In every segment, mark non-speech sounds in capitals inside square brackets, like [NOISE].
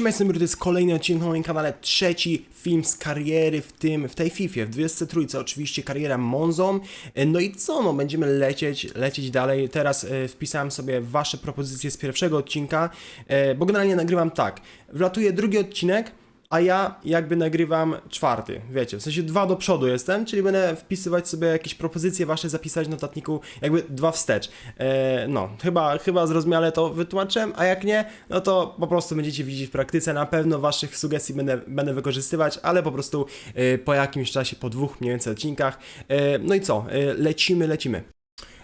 Siemeczny to jest kolejny odcinek na moim kanale, trzeci film z kariery w tym, w tej FIFA, w 23, oczywiście kariera Monzą. No i co, no będziemy lecieć, lecieć dalej. Teraz e, wpisałem sobie wasze propozycje z pierwszego odcinka, e, bo generalnie nagrywam tak, wlatuje drugi odcinek, a ja jakby nagrywam czwarty, wiecie, w sensie dwa do przodu jestem, czyli będę wpisywać sobie jakieś propozycje wasze, zapisać w notatniku, jakby dwa wstecz. E, no, chyba, chyba zrozumiale to wytłumaczyłem, a jak nie, no to po prostu będziecie widzieć w praktyce, na pewno waszych sugestii będę, będę wykorzystywać, ale po prostu e, po jakimś czasie, po dwóch mniej więcej odcinkach. E, no i co, e, lecimy, lecimy.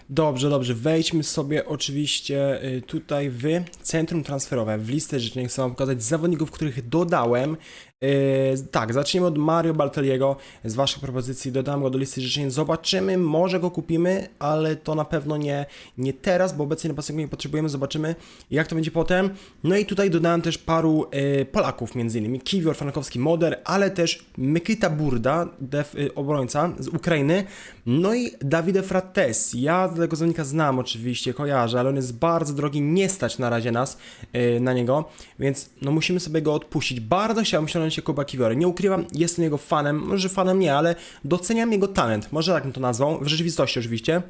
Dobrze, dobrze. Wejdźmy sobie oczywiście y, tutaj w centrum transferowe, w listę życzeń. Chcę Wam pokazać zawodników, których dodałem. Y, tak, zaczniemy od Mario Balteliego. Z Waszych propozycji dodam go do listy życzeń. Zobaczymy, może go kupimy, ale to na pewno nie, nie teraz, bo obecnie napastnika nie potrzebujemy. Zobaczymy, jak to będzie potem. No i tutaj dodałem też paru y, Polaków, innymi Kiwior, Frankowski, Moder, ale też Mykita Burda, def, y, obrońca z Ukrainy. No i Davide Frates. Ja tego zawodnika znam oczywiście, kojarzę, ale on jest bardzo drogi, nie stać na razie nas yy, na niego, więc no musimy sobie go odpuścić. Bardzo chciałbym ściągnąć się Kuba Kiwiory. Nie ukrywam, jestem jego fanem, może fanem nie, ale doceniam jego talent, może tak bym to nazwał, w rzeczywistości oczywiście.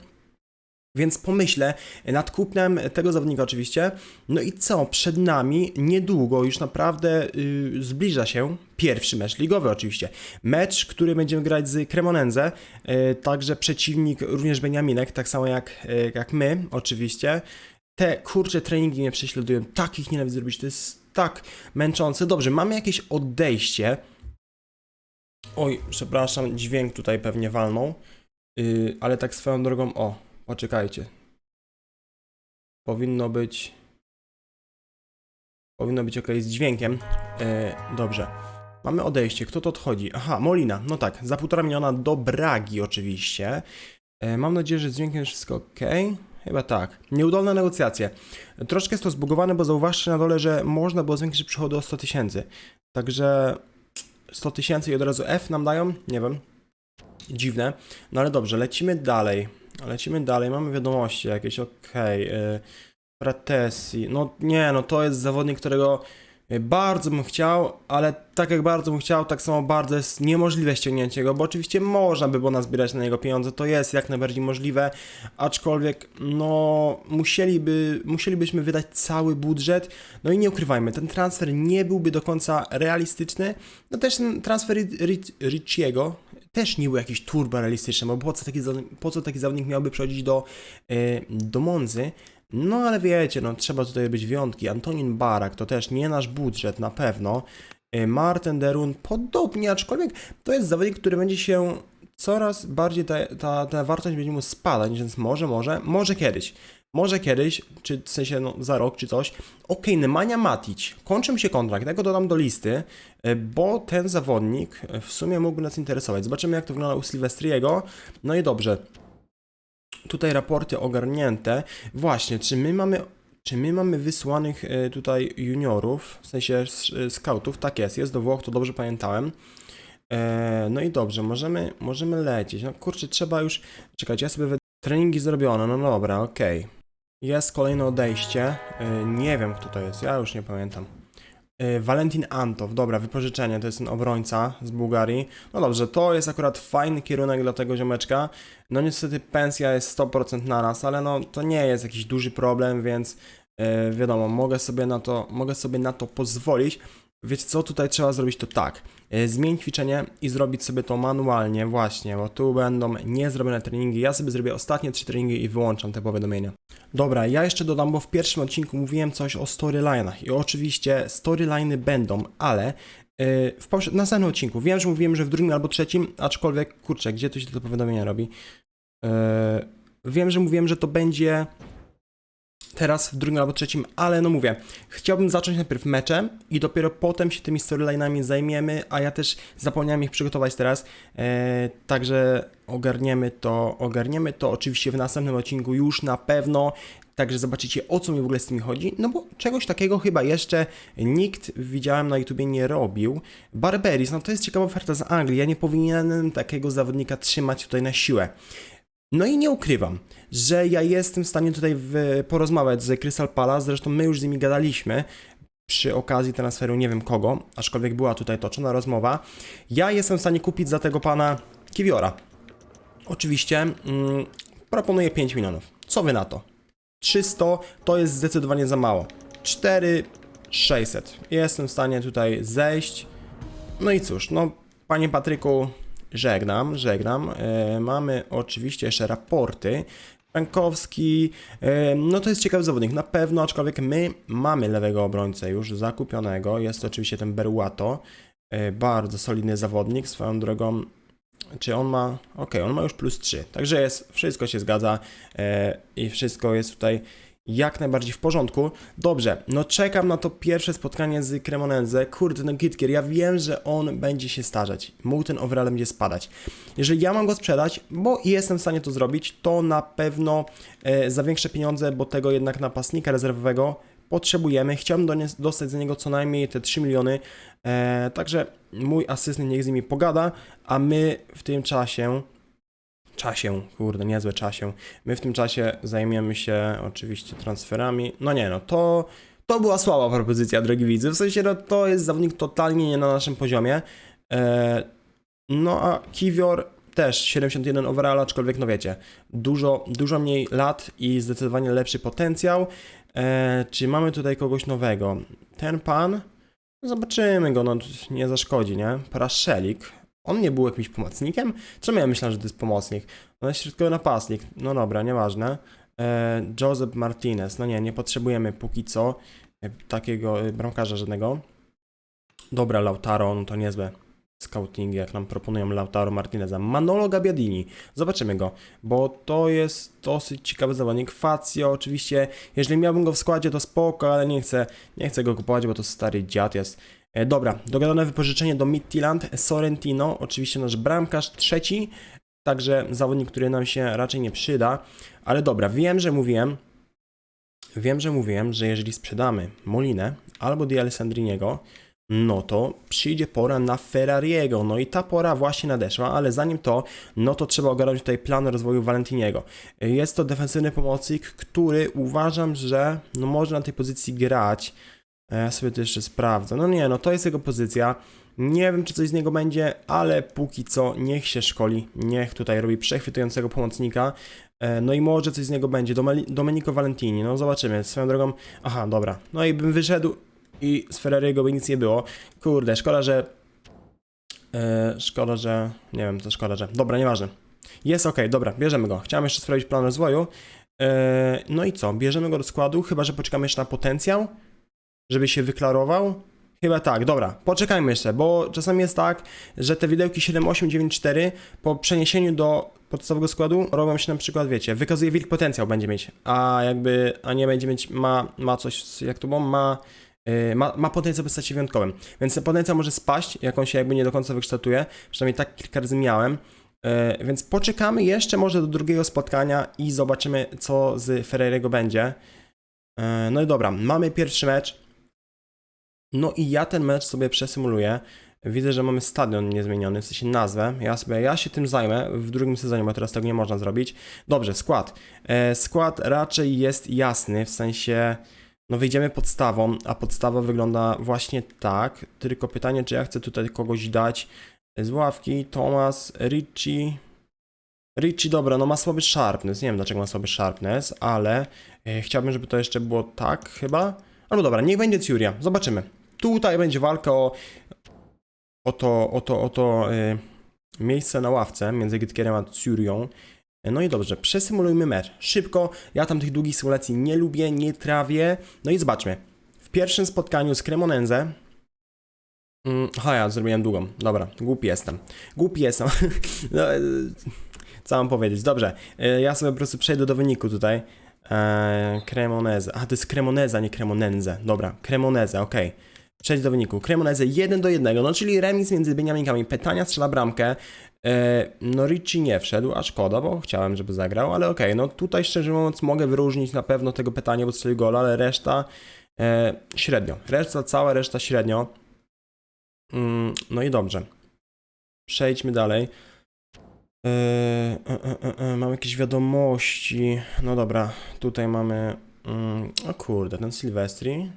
Więc pomyślę nad kupnem tego zawodnika oczywiście. No i co? Przed nami niedługo już naprawdę yy, zbliża się pierwszy mecz ligowy oczywiście. Mecz, który będziemy grać z Cremonense, yy, także przeciwnik również Beniaminek, tak samo jak, yy, jak my oczywiście. Te kurcze treningi mnie prześladują, tak ich nienawidzę robić, to jest tak męczące. Dobrze, mamy jakieś odejście. Oj, przepraszam, dźwięk tutaj pewnie walnął. Yy, ale tak swoją drogą, o, Poczekajcie. Powinno być. Powinno być ok z dźwiękiem. E, dobrze. Mamy odejście. Kto to odchodzi? Aha, Molina. No tak, za półtora miliona do Bragi oczywiście. E, mam nadzieję, że z dźwiękiem wszystko ok. Chyba tak. Nieudolne negocjacje. Troszkę jest to zbugowane, bo zauważcie na dole, że można było zwiększyć przychody o 100 tysięcy. Także 100 tysięcy i od razu F nam dają? Nie wiem. Dziwne. No ale dobrze, lecimy dalej. Lecimy dalej, mamy wiadomości jakieś, okej. Okay. No nie, no to jest zawodnik, którego bardzo bym chciał, ale tak jak bardzo bym chciał, tak samo bardzo jest niemożliwe ściągnięcie go, bo oczywiście można by było nazbierać na niego pieniądze, to jest jak najbardziej możliwe, aczkolwiek no musieliby, musielibyśmy wydać cały budżet, no i nie ukrywajmy, ten transfer nie byłby do końca realistyczny, no też ten transfer Rich- Richiego też nie był jakiś turbo realistyczny, bo po co taki, po co taki zawodnik miałby przechodzić do, yy, do Monzy, no ale wiecie, no trzeba tutaj być wyjątki. Antonin Barak to też nie nasz budżet na pewno. Y, Martin Derun podobnie, aczkolwiek to jest zawodnik, który będzie się coraz bardziej ta, ta, ta wartość będzie mu spadać, więc może, może, może kiedyś. Może kiedyś, czy w sensie no, za rok, czy coś. Okej, Nemanja Matic. Kończy mi się kontrakt, ja go dodam do listy, y, bo ten zawodnik w sumie mógłby nas interesować. Zobaczymy, jak to wygląda u Silvestriego. No i dobrze. Tutaj raporty ogarnięte. Właśnie, czy my mamy czy my mamy wysłanych e, tutaj juniorów, w sensie e, scoutów? Tak jest, jest do Włoch, to dobrze pamiętałem. E, no i dobrze, możemy, możemy lecieć. No kurczę, trzeba już. Czekajcie, ja sobie. Treningi zrobione, no dobra, okej. Jest kolejne odejście. Nie wiem, kto to jest, ja już nie pamiętam. E, Valentin Antow, dobra, wypożyczenie, to jest ten obrońca z Bułgarii. No dobrze, to jest akurat fajny kierunek dla tego ziomeczka. No niestety pensja jest 100% na nas, ale no to nie jest jakiś duży problem, więc e, wiadomo, mogę sobie na to, mogę sobie na to pozwolić. Wiecie co, tutaj trzeba zrobić to tak. E, Zmień ćwiczenie i zrobić sobie to manualnie właśnie, bo tu będą niezrobione treningi. Ja sobie zrobię ostatnie trzy treningi i wyłączam te powiadomienia. Dobra, ja jeszcze dodam, bo w pierwszym odcinku mówiłem coś o storyline'ach i oczywiście storyline'y będą, ale yy, w poprze- następnym odcinku, wiem, że mówiłem, że w drugim albo trzecim, aczkolwiek, kurczę, gdzie to się to powiadomienia robi? Yy, wiem, że mówiłem, że to będzie teraz w drugim albo trzecim, ale no mówię, chciałbym zacząć najpierw meczem i dopiero potem się tymi storyline'ami zajmiemy, a ja też zapomniałem ich przygotować teraz, e, także ogarniemy to, ogarniemy to oczywiście w następnym odcinku już na pewno, także zobaczycie o co mi w ogóle z tymi chodzi, no bo czegoś takiego chyba jeszcze nikt widziałem na YouTubie nie robił. Barberis, no to jest ciekawa oferta z Anglii, ja nie powinienem takiego zawodnika trzymać tutaj na siłę. No i nie ukrywam, że ja jestem w stanie tutaj w, porozmawiać z Crystal Palace, zresztą my już z nimi gadaliśmy, przy okazji transferu nie wiem kogo, aczkolwiek była tutaj toczona rozmowa. Ja jestem w stanie kupić za tego pana Kiwiora. Oczywiście mm, proponuję 5 milionów. Co wy na to? 300 to jest zdecydowanie za mało. 4 600. Jestem w stanie tutaj zejść. No i cóż, no panie Patryku, żegnam, żegnam. E, mamy oczywiście jeszcze raporty. Frankowski, e, no to jest ciekawy zawodnik, na pewno, aczkolwiek my mamy lewego obrońcę już zakupionego. Jest to oczywiście ten Beruato, e, bardzo solidny zawodnik, swoją drogą. Czy on ma. Okej, on ma już plus 3. Także jest, wszystko się zgadza i wszystko jest tutaj jak najbardziej w porządku. Dobrze, no czekam na to pierwsze spotkanie z Cremonense. Kurde, no Gitkier, ja wiem, że on będzie się starzeć. Mu ten overall będzie spadać. Jeżeli ja mam go sprzedać, bo jestem w stanie to zrobić, to na pewno e, za większe pieniądze, bo tego jednak napastnika rezerwowego potrzebujemy. Chciałbym do nie, dostać za niego co najmniej te 3 miliony. E, także mój asystent niech z nimi pogada, a my w tym czasie czasie, kurde, niezłe czasie. My w tym czasie zajmiemy się oczywiście transferami. No nie, no to, to była słaba propozycja, drogi widzy. W sensie, no to jest zawodnik totalnie nie na naszym poziomie. E, no a Kiwior też 71 overall, aczkolwiek no wiecie, dużo, dużo mniej lat i zdecydowanie lepszy potencjał. E, czy mamy tutaj kogoś nowego? Ten pan? Zobaczymy go, no nie zaszkodzi, nie? Praszelik. On nie był jakimś pomocnikiem? Czemu ja myślałem, że to jest pomocnik? No jest środkowy napastnik. No dobra, nieważne. E, Joseph Martinez. No nie, nie potrzebujemy póki co e, takiego e, bramkarza żadnego. Dobra, Lautaro, no to niezłe scoutingi, jak nam proponują Lautaro Martineza. Manolo Gabbiadini. Zobaczymy go, bo to jest dosyć ciekawy zawodnik. Fazio, oczywiście, jeżeli miałbym go w składzie, to spoko, ale nie chcę, nie chcę go kupować, bo to stary dziad jest. E, dobra, dogadane wypożyczenie do Midtjylland, Sorrentino, oczywiście nasz bramkarz trzeci, także zawodnik, który nam się raczej nie przyda, ale dobra, wiem, że mówiłem, wiem, że mówiłem, że jeżeli sprzedamy Molinę albo Di Alessandriniego, no to przyjdzie pora na Ferrariego. No i ta pora właśnie nadeszła, ale zanim to, no to trzeba ogarnąć tutaj plan rozwoju Valentiniego. Jest to defensywny pomocnik, który uważam, że no może na tej pozycji grać. E, Ja sobie to jeszcze sprawdzę. No nie, no to jest jego pozycja. Nie wiem, czy coś z niego będzie, ale póki co niech się szkoli, niech tutaj robi przechwytującego pomocnika. E, No i może coś z niego będzie. Domenico Valentini, no zobaczymy. Swoją drogą, aha, dobra. No i bym wyszedł i z Ferrariego by nic nie było. Kurde, szkoda, że... E, szkoda, że... Nie wiem, to szkoda, że... Dobra, nieważne. Jest ok, dobra, bierzemy go. Chciałem jeszcze sprawdzić plan rozwoju. No i co? Bierzemy go do składu, chyba że poczekamy jeszcze na potencjał żeby się wyklarował? Chyba tak, dobra, poczekajmy jeszcze, bo czasami jest tak, że te widełki 7894 po przeniesieniu do podstawowego składu robią się na przykład, wiecie, wykazuje wilk potencjał będzie mieć, a jakby, a nie będzie mieć, ma, ma coś, jak to było, ma, yy, ma, ma potencjał w postaci wyjątkowym, więc ten potencjał może spaść, jak on się jakby nie do końca wykształtuje, przynajmniej tak kilka razy miałem, yy, więc poczekamy jeszcze może do drugiego spotkania i zobaczymy, co z Ferrerego będzie. Yy, no i dobra, mamy pierwszy mecz, no i ja ten mecz sobie przesymuluję. Widzę, że mamy stadion niezmieniony, w sensie nazwę. Ja sobie, ja się tym zajmę w drugim sezonie, bo teraz tego nie można zrobić. Dobrze, skład. E, skład raczej jest jasny, w sensie, no wyjdziemy podstawą, a podstawa wygląda właśnie tak. Tylko pytanie, czy ja chcę tutaj kogoś dać z ławki. Thomas, Richie. Richie, dobra, no ma słaby sharpness. Nie wiem, dlaczego ma słaby sharpness, ale e, chciałbym, żeby to jeszcze było tak chyba. Albo dobra, niech będzie Curia. Zobaczymy. Tutaj będzie walka o, o to, o to, o to y, miejsce na ławce między Gytkierem a Curią. No i dobrze, przesymulujmy mecz. Szybko, ja tam tych długich symulacji nie lubię, nie trawię. No i zobaczmy. W pierwszym spotkaniu z Cremonense... Mm, aha, ja zrobiłem długą. Dobra, głupi jestem. Głupi jestem. [LAUGHS] no, y, co mam powiedzieć? Dobrze, y, ja sobie po prostu przejdę do wyniku tutaj. Eee, Cremoneze. A, to jest Cremoneza, nie Cremonenze. Dobra, Cremoneze, okej. Przejdź do wyniku. Cremoneze 1 do 1, no czyli remis między Beniaminkami. Pytania strzela bramkę. Eee, no Ricci nie wszedł, a szkoda, bo chciałem, żeby zagrał, ale okej, no tutaj szczerze mówiąc mogę wyróżnić na pewno tego pytania, bo strzelił gola, ale reszta e, średnio. Reszta, cała reszta średnio. Mm, no i dobrze. Przejdźmy dalej. E, e, e, e, Mam jakieś wiadomości. No dobra, tutaj mamy. Mm, o kurde, ten Sylwestri.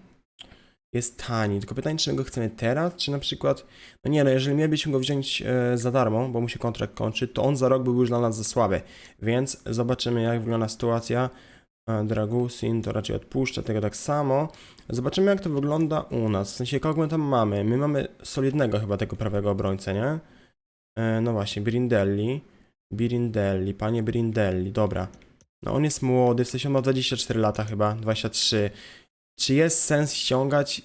Jest tani. Tylko pytanie, czy my go chcemy teraz, czy na przykład... No nie, no jeżeli mielibyśmy go wziąć e, za darmo, bo mu się kontrakt kończy, to on za rok byłby już dla nas za słaby. Więc zobaczymy, jak wygląda sytuacja. E, Dragusin to raczej odpuszcza tego tak samo. Zobaczymy, jak to wygląda u nas. W sensie, kogo my tam mamy? My mamy solidnego chyba tego prawego obrońcę, nie? E, no właśnie, Brindelli. Brindelli, panie Brindelli, dobra. No on jest młody, w sensie on ma 24 lata chyba, 23. Czy jest sens ściągać?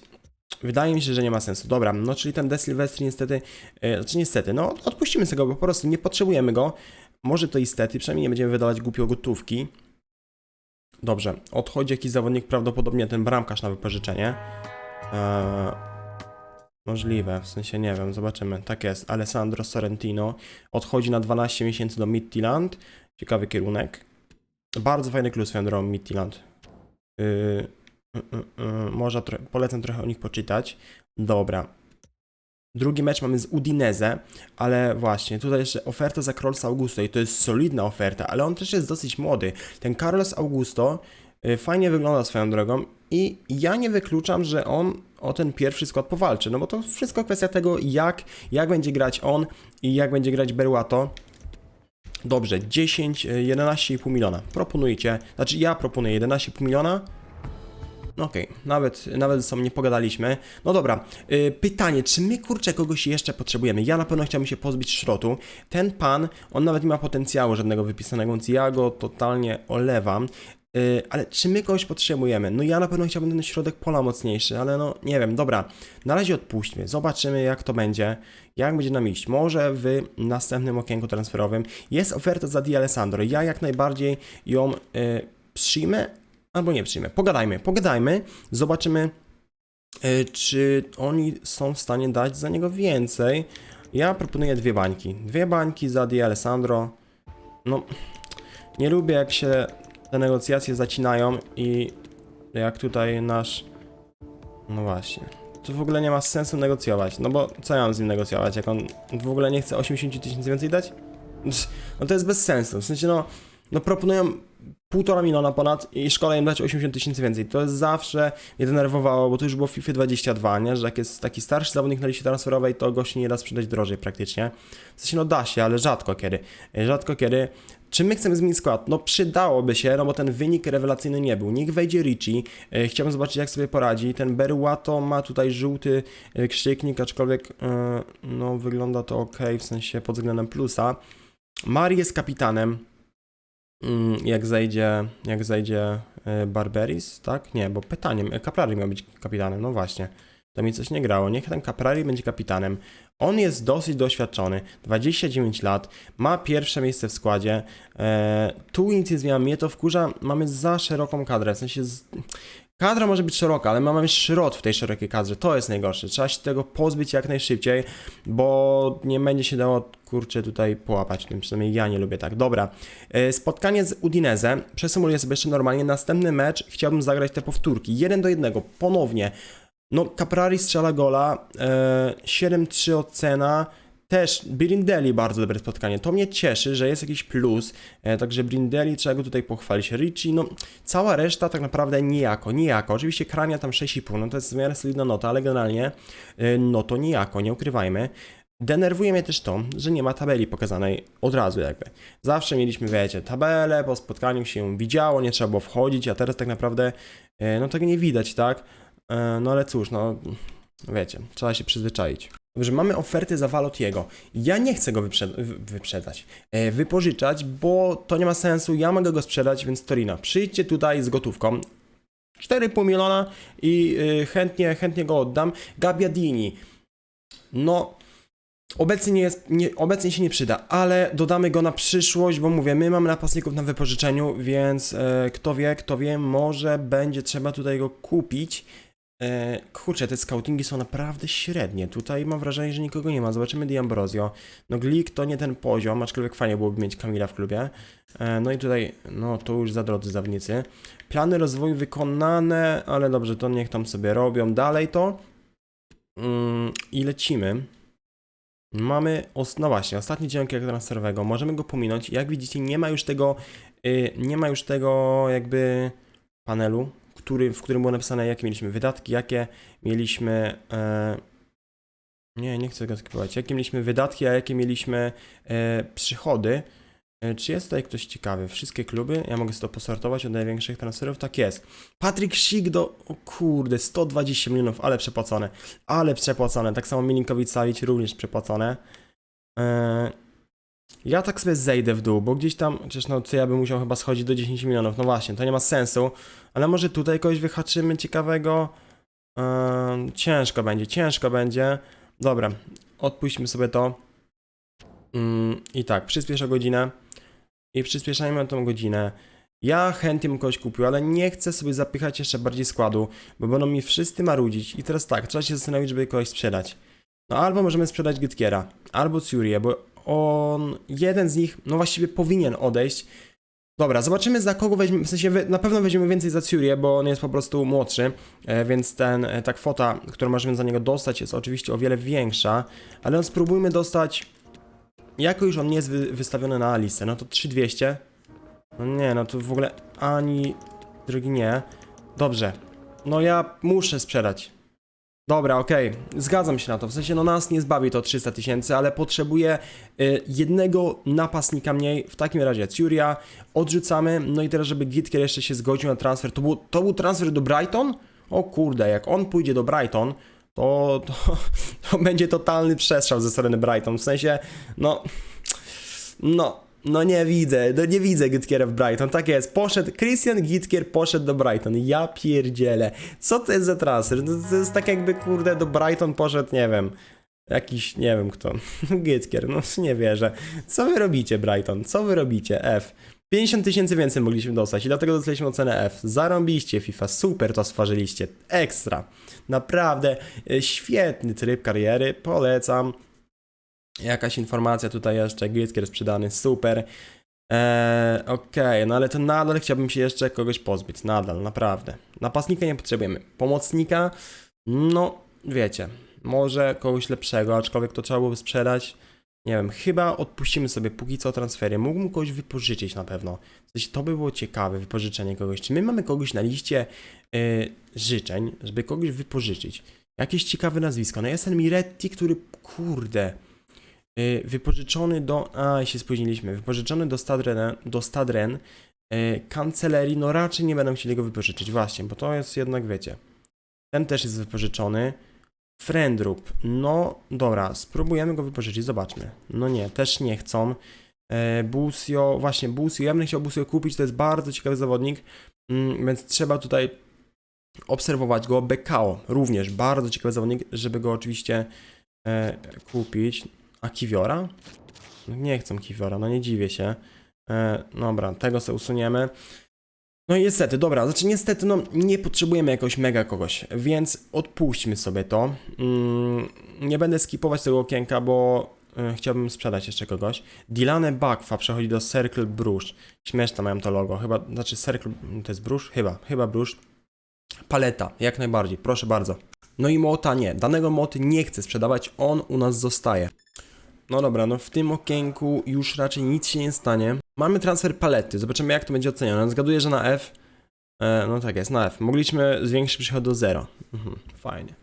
Wydaje mi się, że nie ma sensu. Dobra, no czyli ten De Silvestri niestety, e, znaczy niestety, no odpuścimy sobie go, bo po prostu nie potrzebujemy go. Może to istety, przynajmniej nie będziemy wydawać głupio gotówki. Dobrze, odchodzi jakiś zawodnik, prawdopodobnie ten bramkarz na wypożyczenie. Eee, możliwe, w sensie nie wiem, zobaczymy. Tak jest, Alessandro Sorrentino odchodzi na 12 miesięcy do Midtjylland. Ciekawy kierunek. Bardzo fajny klub swoją drogą Midtjylland. Yy, yy, yy, yy, może tro- polecam trochę o nich poczytać. Dobra. Drugi mecz mamy z Udinese, ale właśnie, tutaj jeszcze oferta za Carlosa Augusto i to jest solidna oferta, ale on też jest dosyć młody. Ten Carlos Augusto y, fajnie wygląda swoją drogą i ja nie wykluczam, że on o ten pierwszy skład powalczy, no bo to wszystko kwestia tego, jak, jak będzie grać on i jak będzie grać Beruato. Dobrze, 10, y, 11,5 miliona. Proponujcie, znaczy ja proponuję 11,5 miliona. No Okej, nawet, nawet ze sobą nie pogadaliśmy. No dobra, y, pytanie, czy my kurczę kogoś jeszcze potrzebujemy? Ja na pewno chciałbym się pozbyć szrotu. Ten pan, on nawet nie ma potencjału żadnego wypisanego, więc ja go totalnie olewam. Y, ale czy my kogoś potrzebujemy? No ja na pewno chciałbym ten środek pola mocniejszy, ale no nie wiem, dobra. Na razie odpuśćmy, zobaczymy jak to będzie, jak będzie nam iść. Może w następnym okienku transferowym jest oferta za Di Alessandro. Ja jak najbardziej ją y, przyjmę, albo nie przyjmę. Pogadajmy, pogadajmy, zobaczymy, y, czy oni są w stanie dać za niego więcej. Ja proponuję dwie bańki. Dwie bańki za Di Alessandro. No, nie lubię jak się te negocjacje zacinają i jak tutaj nasz... No właśnie. To w ogóle nie ma sensu negocjować, no bo co ja mam z nim negocjować, jak on w ogóle nie chce 80 tysięcy więcej dać? No to jest bez sensu, w sensie no, no proponują półtora miliona ponad i szkoda im dać 80 tysięcy więcej. To jest zawsze mnie denerwowało, bo to już było w FIFA 22, nie? że jak jest taki starszy zawodnik na liście transferowej, to go się nie da sprzedać drożej praktycznie. W sensie no da się, ale rzadko kiedy. Rzadko kiedy. Czy my chcemy zmienić skład? No przydałoby się, no bo ten wynik rewelacyjny nie był. Niech wejdzie Richie, e, chciałbym zobaczyć jak sobie poradzi. Ten Beruato ma tutaj żółty e, krzyknik, aczkolwiek e, no wygląda to ok, w sensie pod względem plusa. Mari jest kapitanem, jak zajdzie, jak zajdzie e, Barberis, tak? Nie, bo pytaniem, e, Caprari miał być kapitanem, no właśnie. To mi coś nie grało. Niech ten Caprari będzie kapitanem. On jest dosyć doświadczony, 29 lat, ma pierwsze miejsce w składzie. E, tu nic nie zmienia, mnie to wkurza, mamy za szeroką kadrę, w sensie z... Kadra może być szeroka, ale mamy szrot w tej szerokiej kadrze, to jest najgorsze. Trzeba się tego pozbyć jak najszybciej, bo nie będzie się dało, kurczę, tutaj połapać tym, przynajmniej ja nie lubię tak. Dobra, E, spotkanie z Udinese, przesumuję sobie jeszcze normalnie, następny mecz. Chciałbym zagrać te powtórki, 1 do 1, ponownie. No, Caprari strzela gola, e, 7-3 ocena, też Brindelli bardzo dobre spotkanie. To mnie cieszy, że jest jakiś plus. E, także Brindelli trzeba go tutaj pochwalić. Ricci, no cała reszta tak naprawdę nijako, nijako. Oczywiście Krania tam 6,5, no to jest w miarę solidna nota, ale generalnie e, no to nijako, nie ukrywajmy. Denerwuje mnie też to, że nie ma tabeli pokazanej od razu jakby. Zawsze mieliśmy, wiecie, tabelę, po spotkaniu się widziało, nie trzeba było wchodzić, a teraz tak naprawdę e, no tego nie widać, tak? E, No ale cóż, no wiecie, trzeba się przyzwyczaić. Dobrze, mamy ofertę za Valotiego. Ja nie chcę go wyprzed- wy- wyprzedać, e, wypożyczać, bo to nie ma sensu. Ja mogę go sprzedać, więc Torino, przyjdźcie tutaj z gotówką. 4,5 miliona i y, chętnie, chętnie go oddam. Gabbiadini. No, obecnie, nie jest, nie, obecnie się nie przyda, ale dodamy go na przyszłość, bo mówię, my mamy napastników na wypożyczeniu, więc e, kto wie, kto wie, może będzie trzeba tutaj go kupić. E, kurczę, te scoutingi są naprawdę średnie. Tutaj mam wrażenie, że nikogo nie ma. Zobaczymy Di Ambrosio. No Glik to nie ten poziom, aczkolwiek fajnie byłoby mieć Kamila w klubie. E, no i tutaj, no to już za drodzy zawodnicy. Plany rozwoju wykonane, ale dobrze, to niech tam sobie robią. Dalej to. Mm, I lecimy. Mamy, os- no właśnie, ostatni dzień transferowego. Możemy go pominąć. Jak widzicie, nie ma już tego, y, nie ma już tego jakby panelu, który, w którym było napisane, jakie mieliśmy wydatki, jakie mieliśmy. E, nie, nie chcę go skipować. Jakie mieliśmy wydatki, a jakie mieliśmy e, przychody. E, Czy jest tutaj ktoś ciekawy? Wszystkie kluby? Ja mogę sobie to posortować od największych transferów? Tak jest. Patryk Sik do... O kurde, 120 milionów, ale przepłacone. Ale przepłacone. Tak samo Milinkovic Savic również przepłacone. Eee, ja tak sobie zejdę w dół, bo gdzieś tam, chociaż no to ja bym musiał chyba schodzić do 10 milionów. No właśnie, to nie ma sensu. Ale może tutaj kogoś wyhaczymy ciekawego? Eee, ciężko będzie, ciężko będzie. Dobra, odpuśćmy sobie to. Mm, I tak, przyspieszę godzinę. I przyspieszajmy tą godzinę. Ja chętnie bym kogoś kupił, ale nie chcę sobie zapychać jeszcze bardziej składu, bo będą mi wszyscy marudzić. I teraz tak, trzeba się zastanowić, żeby kogoś sprzedać. No albo możemy sprzedać Gytkiera, albo Curię, bo on, jeden z nich, no właściwie powinien odejść. Dobra, zobaczymy za kogo weźmiemy, w sensie na pewno weźmiemy więcej za Curię, bo on jest po prostu młodszy, e, więc ten, e, ta kwota, którą możemy za niego dostać jest oczywiście o wiele większa, ale no spróbujmy dostać, jako już on nie jest wy, wystawiony na listę, no to 3200, no nie, no to w ogóle ani drugi nie. Dobrze. No ja muszę sprzedać. Dobra, okej, zgadzam się na to. W sensie, no nas nie zbawi to 300 tysięcy, ale potrzebuję y, jednego napastnika mniej. W takim razie Curia odrzucamy. No i teraz, żeby Gitkier jeszcze się zgodził na transfer. To był, to był transfer do Brighton? O kurde, jak on pójdzie do Brighton, to, to, [LAUGHS] to będzie totalny przestrzał ze strony Brighton. W sensie, no, no, no nie widzę, no nie widzę Gitkiera w Brighton. Tak jest, poszedł, Christian Gitkier poszedł do Brighton. Ja pierdzielę. Co to jest za transfer? No, to jest tak jakby, kurde, do Brighton poszedł, nie wiem, jakiś, nie wiem kto. [LAUGHS] Gitkier, no nie wierzę. Co wy robicie, Brighton? Co wy robicie? F. 50 tysięcy więcej mogliśmy dostać i dlatego dostaliśmy ocenę F. Zarąbiście FIFA, super to stworzyliście, ekstra. Naprawdę y, świetny tryb kariery, polecam. Jakaś informacja tutaj jeszcze, Gitkier sprzedany, super. Eee, Okej, no ale to nadal chciałbym się jeszcze kogoś pozbyć, nadal, naprawdę. Napastnika nie potrzebujemy. Pomocnika, no wiecie, może kogoś lepszego, aczkolwiek to trzeba byłoby sprzedać. Nie wiem, chyba odpuścimy sobie póki co transfery. Mógłbym kogoś wypożyczyć na pewno. W sensie to by było ciekawe, wypożyczenie kogoś. Czy my mamy kogoś na liście y, życzeń, żeby kogoś wypożyczyć? Jakieś ciekawe nazwisko. No jest ten Miretti, który, kurde, wypożyczony do, a się spóźniliśmy, wypożyczony do Stadren, do Stadren y, kancelarii, no raczej nie będą chcieli go wypożyczyć, właśnie, bo to jest jednak, wiecie, ten też jest wypożyczony. Friendrup, no dobra, spróbujemy go wypożyczyć, zobaczmy. No nie, też nie chcą. E, Busio, właśnie Busio, ja bym chciał Busio kupić, to jest bardzo ciekawy zawodnik, mm, więc trzeba tutaj obserwować go. Bekao również bardzo ciekawy zawodnik, żeby go oczywiście e, kupić. A Kiwiora? No nie chcę Kiwiora, no nie dziwię się. E, dobra, tego sobie usuniemy. No i niestety, dobra, znaczy niestety, no nie potrzebujemy jakoś mega kogoś, więc odpuśćmy sobie to. Mm, nie będę skipować tego okienka, bo e, chciałbym sprzedać jeszcze kogoś. Dilane Bakwa przechodzi do Circle Brush. Śmieszne mają to logo, chyba, znaczy Circle, to jest Brush? Chyba, chyba Brush. Paleta, jak najbardziej, proszę bardzo. No i Mota nie, danego Moty nie chcę sprzedawać, on u nas zostaje. No dobra, no w tym okienku już raczej nic się nie stanie. Mamy transfer palety, zobaczymy jak to będzie ocenione. Zgaduję, że na F. E, no tak jest, na F. Mogliśmy zwiększyć przychód do 0. Mhm, fajnie.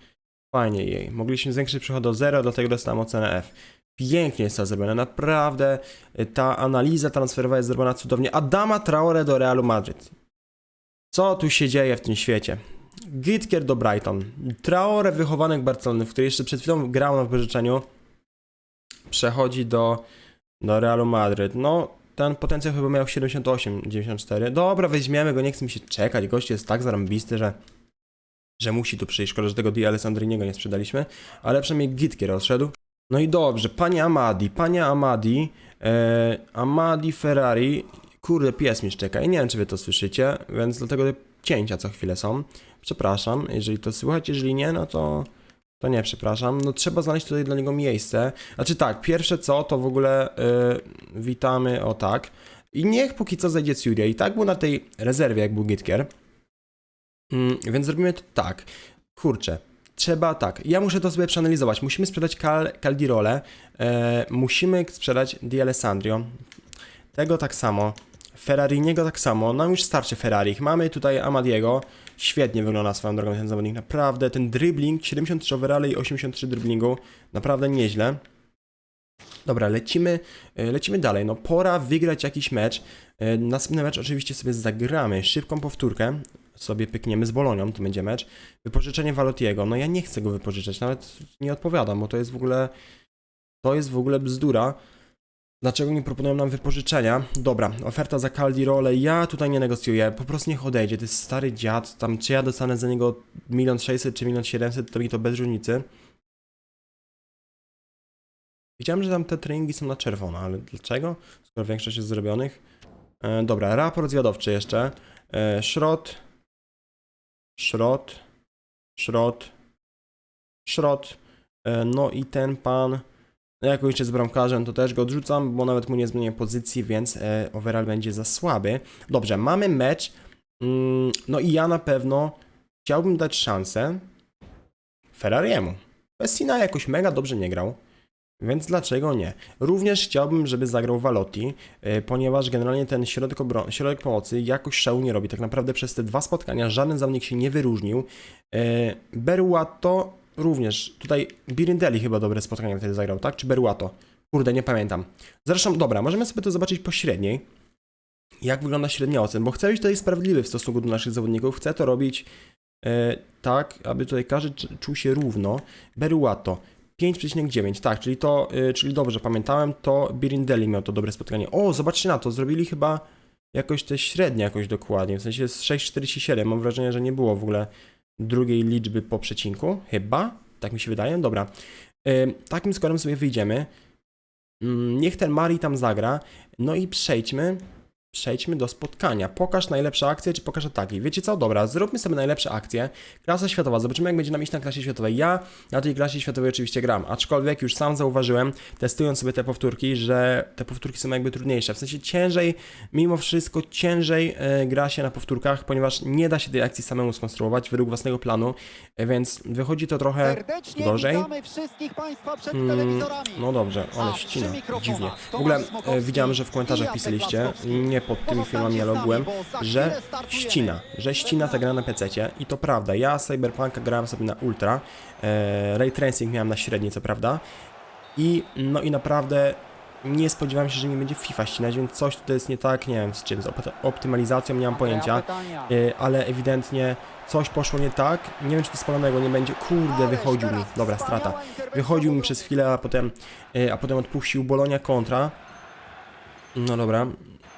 Fajnie jej. Mogliśmy zwiększyć przychód do 0, dlatego dostałem ocenę F. Pięknie jest to zrobione, naprawdę y, ta analiza transferowa jest zrobiona cudownie. Adama Traore do Realu Madryt. Co tu się dzieje w tym świecie? Gitkier do Brighton. Traore wychowany w Barcelony, w której jeszcze przed chwilą grał na wypożyczeniu, przechodzi do, do Realu Madryt. No, ten potencjał chyba miał 78, 94. Dobra, weźmiemy go, nie chcę mi się czekać. Gość jest tak zarąbisty, że, że musi tu przyjść. Szkoda, że tego Di Alessandriniego nie sprzedaliśmy, ale przynajmniej Gitkier odszedł. No i dobrze, panie Amadi, panie Amadi, e, Amadi Ferrari, kurde, pies mi szczeka i nie wiem, czy wy to słyszycie, więc dlatego te cięcia co chwilę są. Przepraszam, jeżeli to słychać, jeżeli nie, no to, to nie, przepraszam. No trzeba znaleźć tutaj dla niego miejsce. Znaczy tak, pierwsze co, to w ogóle e, witamy, o tak. I niech póki co zajdzie Curia. I tak był na tej rezerwie, jak był Gitkier. Mm, więc zrobimy to tak. Kurczę, trzeba tak. Ja muszę to sobie przeanalizować. Musimy sprzedać Cal Caldirole. E, musimy sprzedać Di Alessandro. Tego tak samo. Ferrariniego tak samo. Nam już starczy Ferrari. Mamy tutaj Amadiego. Świetnie wygląda swoją drogą ten zawodnik, naprawdę. Ten dribbling, 73 overall i 83 dribblingu, naprawdę nieźle. Dobra, lecimy, e, lecimy dalej. No pora wygrać jakiś mecz. E, Następny mecz oczywiście sobie zagramy. Szybką powtórkę sobie pykniemy z Bolonią, to będzie mecz. Wypożyczenie Walotiego. No ja nie chcę go wypożyczać, nawet nie odpowiadam, bo to jest w ogóle to jest w ogóle bzdura. Dlaczego nie proponują nam wypożyczenia? Dobra, oferta za Caldirole, ja tutaj nie negocjuję, po prostu niech odejdzie, to jest stary dziad, tam czy ja dostanę za niego 1 600 czy 1 700, to mi to bez różnicy. Widziałem, że tam te treningi są na czerwono, ale dlaczego? Skoro większość jest zrobionych. E, dobra, raport zwiadowczy jeszcze. E, szrot. Szrot. Szrot. Szrot. E, no i ten pan. No jak już jest bramkarzem, to też go odrzucam, bo nawet mu nie zmienię pozycji, więc e, overall będzie za słaby. Dobrze, mamy mecz. Mm, no i ja na pewno chciałbym dać szansę Ferrariemu. Pessina jakoś mega dobrze nie grał. Więc dlaczego nie? Również chciałbym, żeby zagrał Valotti, e, ponieważ generalnie ten środek, środek pomocy jakoś szału nie robi. Tak naprawdę przez te dwa spotkania żaden zawodnik się nie wyróżnił. E, Beruato również. Tutaj Birindelli chyba dobre spotkanie wtedy zagrał, tak? Czy Beruato? Kurde, nie pamiętam. Zresztą, dobra, możemy sobie to zobaczyć po średniej. Jak wygląda średnia ocen, bo chcę być tutaj sprawiedliwy w stosunku do naszych zawodników. Chcę to robić e, tak, aby tutaj każdy cz- czuł się równo. Beruato 5,9, tak, czyli to, y, czyli dobrze pamiętałem, to Birindelli miał to dobre spotkanie. O, zobaczcie na to, zrobili chyba jakoś te średnie jakoś dokładnie, w sensie jest 6,47, mam wrażenie, że nie było w ogóle drugiej liczby po przecinku, chyba, tak mi się wydaje, dobra. Takim skorem sobie wyjdziemy, Mm, niech ten Mari tam zagra, no i przejdźmy, przejdźmy do spotkania. Pokaż najlepsze akcje, czy pokaż ataki. Wiecie co? Dobra, zróbmy sobie najlepsze akcje. Klasa światowa, zobaczymy jak będzie nam iść na klasie światowej. Ja na tej klasie światowej oczywiście gram, aczkolwiek już sam zauważyłem, testując sobie te powtórki, że te powtórki są jakby trudniejsze. W sensie ciężej, mimo wszystko ciężej e, gra się na powtórkach, ponieważ nie da się tej akcji samemu skonstruować według własnego planu, e, więc wychodzi to trochę Serdecznie gorzej. Mm, telewizorami. No dobrze, ale ścina, dziwnie. W ogóle e, widziałem, że w komentarzach pisaliście, nie pod tymi filmami, bo za że ścina, że ścina ta gra na PC i to prawda. Ja Cyberpunka grałem sobie na ultra, e, Ray Tracing miałem na średniej, co prawda. I no i naprawdę nie spodziewałem się, że mi będzie FIFA ścinać, więc coś tutaj jest nie tak, nie wiem z czym, z opt- optymalizacją, nie mam pojęcia. E, ale ewidentnie coś poszło nie tak. Nie wiem, czy to spalonego nie będzie. Kurde, wychodził mi. Dobra, strata. Wychodził mi przez chwilę, a potem, e, a potem odpuścił Bolonia kontra. No dobra,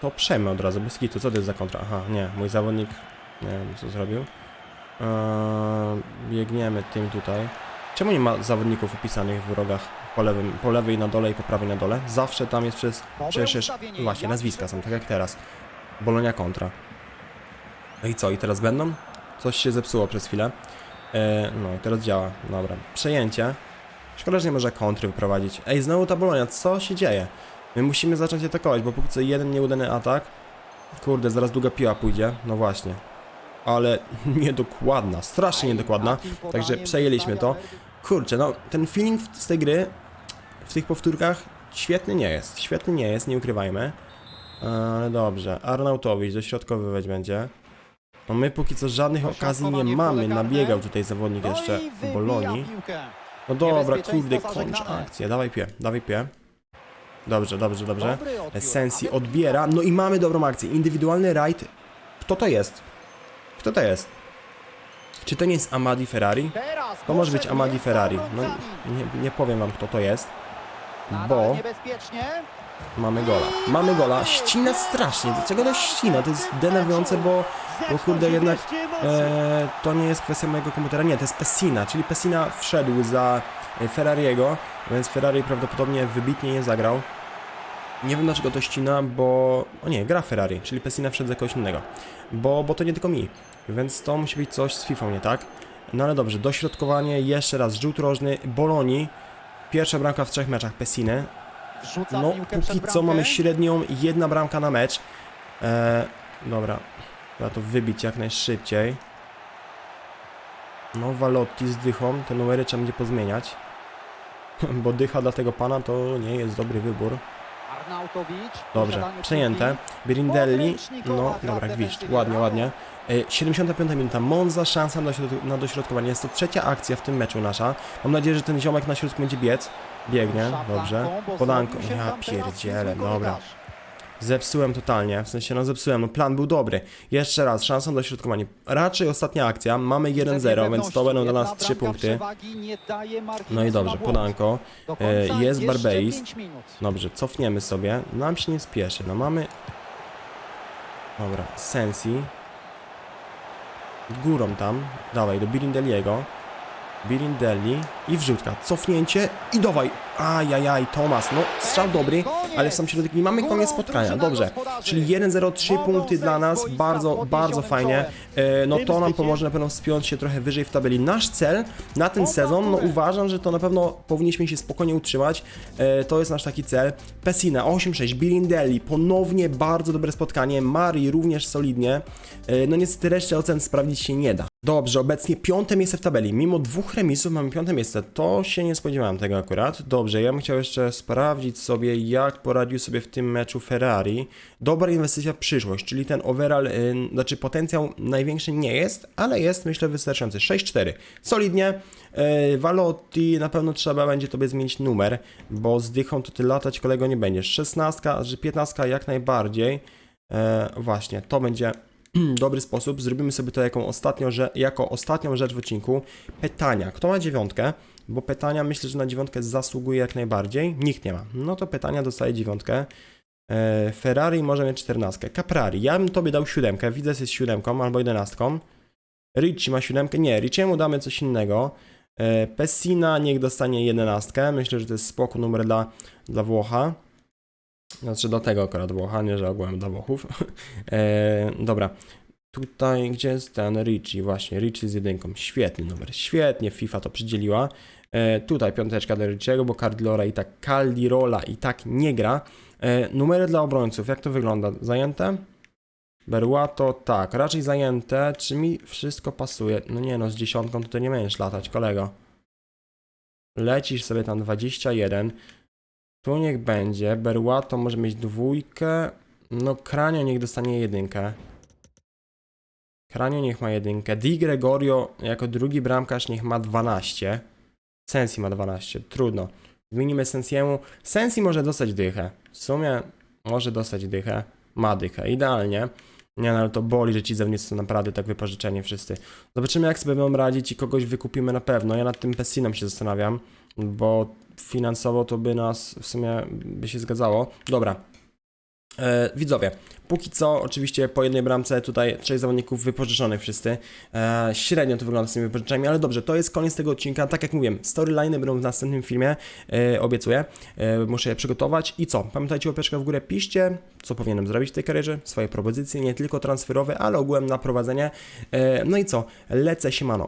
to przejmę od razu, bez kitu. Co to jest za kontra? Aha, nie, mój zawodnik, nie wiem co zrobił. Eee, biegniemy tym tutaj. Czemu nie ma zawodników opisanych w rogach po, lewym, po lewej na dole i po prawej na dole? Zawsze tam jest przez, przecież, właśnie, nazwiska są, tak jak teraz. Bolonia kontra. No i co, i teraz będą? Coś się zepsuło przez chwilę. E, no i teraz działa, dobra. Przejęcie. Szkoda, że nie może kontry wyprowadzić. Ej, znowu ta Bolonia, co się dzieje? My musimy zacząć atakować, bo póki co jeden nieudany atak. Kurde, zaraz długa piła pójdzie. No właśnie. Ale [LAUGHS] niedokładna, strasznie niedokładna. Także przejęliśmy to. Kurczę, no ten feeling z tej gry, w tych powtórkach, świetny nie jest. Świetny nie jest, nie ukrywajmy. Ale dobrze, Arnautowicz dośrodkowywać będzie. No my póki co żadnych okazji nie mamy. Nabiegał tutaj zawodnik No jeszcze w Bolonii. No dobra, kurde, kończ akcję. Dawaj pie, dawaj pie. Dobrze, dobrze, dobrze. Sensi odbiera. No i mamy dobrą akcję. Indywidualny rajd. Kto to jest? Kto to jest? Czy to nie jest Amadi Ferrari? To może być Amadi Ferrari. No, nie, nie powiem wam kto to jest, bo mamy gola. Mamy gola. Ścina strasznie. Dlaczego to ścina? To jest denerwujące, bo, bo kurde jednak e, to nie jest kwestia mojego komputera. Nie, to jest Pessina, czyli Pessina wszedł za Ferrariego, więc Ferrari prawdopodobnie wybitnie nie zagrał. Nie wiem dlaczego to ścina, bo... O nie, gra Ferrari, czyli Pessina wszedł za kogoś innego. Bo, bo to nie tylko mi, więc to musi być coś z FIFA, nie tak? No ale dobrze, dośrodkowanie, jeszcze raz rzut rożny, Boloni. Pierwsza bramka w trzech meczach Pessiny. No, póki co mamy średnią jedna bramka na mecz. E, dobra, trzeba to wybić jak najszybciej. No, Valotti z dychą, te numery trzeba będzie pozmieniać. [LAUGHS] Bo dycha dla tego pana to nie jest dobry wybór. Dobrze, przejęte. Birindelli, no dobra, gwizd, defensywna. ładnie, ładnie. E, 75 minuta, Monza, szansa na, dośrod- na dośrodkowanie. Jest to trzecia akcja w tym meczu nasza. Mam nadzieję, że ten ziomek na środku będzie biec. Biegnie, dobrze. Podanko, ja pierdzielę, dobra. Zepsułem totalnie, w sensie no zepsułem, no plan był dobry. Jeszcze raz, szansa na dośrodkowanie. Raczej ostatnia akcja, mamy 1-0, więc to będą dla nas Jedna 3 bramka punkty. No i dobrze, podanko. Do E, jest Barbeis. Dobrze, cofniemy sobie. Nam się nie spieszy. No mamy. Dobra, Sensi. Górą tam. Dawaj, do Birindeliego. Birindelli i wrzutka. Cofnięcie i dawaj. Ajajaj, Tomas. No, strzał dobry, ale w sam środek nie mamy koniec spotkania. Dobrze. Czyli 1-0, 3 punkty dla nas. Bardzo, bardzo fajnie. E, No to nam pomoże na pewno wspiąć się trochę wyżej w tabeli. Nasz cel na ten sezon, no uważam, że to na pewno powinniśmy się spokojnie utrzymać. E, To jest nasz taki cel. Pessina 8-6, Birindelli, ponownie bardzo dobre spotkanie. Mari również solidnie. E, No niestety resztę ocen sprawdzić się nie da. Dobrze, obecnie piąte miejsce w tabeli. Mimo dwóch remisów mamy piąte miejsce. To się nie spodziewałem tego akurat. Dobrze, ja bym chciał jeszcze sprawdzić sobie, jak poradził sobie w tym meczu Ferrari. Dobra inwestycja w przyszłość, czyli ten overall, y, znaczy potencjał największy nie jest, ale jest myślę wystarczający. 6-4. Solidnie. Y, Valotti na pewno trzeba będzie tobie zmienić numer, bo z dychą to ty latać kolego nie będziesz. 16, że 15 jak najbardziej. E, właśnie, to będzie [CLEARS THROAT] dobry sposób. Zrobimy sobie to ostatnią, jako ostatnią rzecz w odcinku. Pytania. Kto ma dziewiątkę? Bo pytania myślę, że na dziewiątkę zasługuje jak najbardziej. Nikt nie ma. No to pytania dostaje dziewiątkę. E, Ferrari może mieć czternastkę. Caprari. Ja bym tobie dał siódemkę. Widzę, że jest siódemką albo jedenastką. Ricci ma siódemkę. Nie, Ricciemu damy coś innego. E, Pessina niech dostanie jedenastkę. Myślę, że to jest spoko numer dla, dla Włocha. Znaczy do tego akurat Włocha, nie że ogółem dla Włochów. [LAUGHS] e, dobra. Tutaj, gdzie jest ten Ricci? Właśnie, Ricci z jedynką. Świetny numer. Świetnie FIFA to przydzieliła. E, tutaj piąteczka dla Ricciego, bo Cardilora i tak Caldirola i tak nie gra. E, numery dla obrońców, jak to wygląda? Zajęte? Berłato, tak, raczej zajęte. Czy mi wszystko pasuje? No nie no, z dziesiątką tutaj nie będziesz latać, kolego. Lecisz sobie tam 21. Tu niech będzie. Berłato może mieć dwójkę. No, Kranio niech dostanie jedynkę. Kranio niech ma jedynkę. Di Gregorio jako drugi bramkarz niech ma 12. Sensi ma 12. Trudno. Zmienimy Sensiemu. Sensi może dostać dychę. W sumie może dostać dychę. Ma dychę. Idealnie. Nie, no ale to boli, że ci zawodnicy są naprawdę tak wypożyczeni wszyscy. Zobaczymy, jak sobie będą radzić i kogoś wykupimy na pewno. Ja nad tym Pessinem się zastanawiam, bo finansowo to by nas w sumie by się zgadzało. Dobra. E, widzowie, póki co oczywiście po jednej bramce tutaj trzech zawodników wypożyczonych wszyscy. E, średnio to wygląda z tymi wypożyczeniami, ale dobrze, to jest koniec tego odcinka. Tak jak mówiłem, storyline będą w następnym filmie, e, obiecuję. E, muszę je przygotować i co? Pamiętajcie łapeczkę w górę, piszcie, co powinienem zrobić w tej karierze, swoje propozycje, nie tylko transferowe, ale ogółem na prowadzenie. E, no i co? Lecę siemano.